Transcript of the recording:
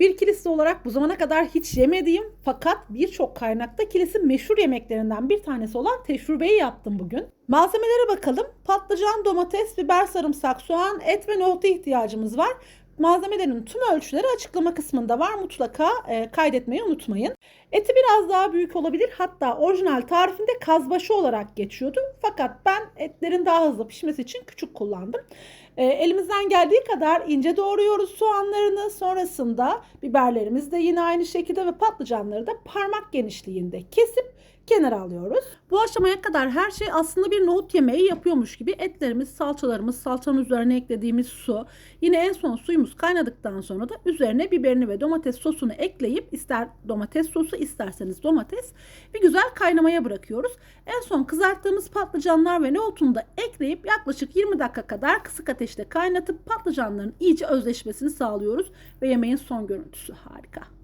Bir kilisi olarak bu zamana kadar hiç yemediğim fakat birçok kaynakta kilisin meşhur yemeklerinden bir tanesi olan teşrubeyi yaptım bugün. Malzemelere bakalım. Patlıcan, domates, biber, sarımsak, soğan, et ve nohuta ihtiyacımız var. Malzemelerin tüm ölçüleri açıklama kısmında var. Mutlaka e, kaydetmeyi unutmayın. Eti biraz daha büyük olabilir. Hatta orijinal tarifinde kazbaşı olarak geçiyordu. Fakat ben etlerin daha hızlı pişmesi için küçük kullandım. E, elimizden geldiği kadar ince doğruyoruz soğanlarını. Sonrasında biberlerimiz de yine aynı şekilde ve patlıcanları da parmak genişliğinde kesip kenara alıyoruz. Bu aşamaya kadar her şey aslında bir nohut yemeği yapıyormuş gibi etlerimiz, salçalarımız, salçanın üzerine eklediğimiz su. Yine en son suyumuz kaynadıktan sonra da üzerine biberini ve domates sosunu ekleyip ister domates sosu isterseniz domates bir güzel kaynamaya bırakıyoruz. En son kızarttığımız patlıcanlar ve nohutunu da ekleyip yaklaşık 20 dakika kadar kısık ateşte kaynatıp patlıcanların iyice özleşmesini sağlıyoruz ve yemeğin son görüntüsü harika.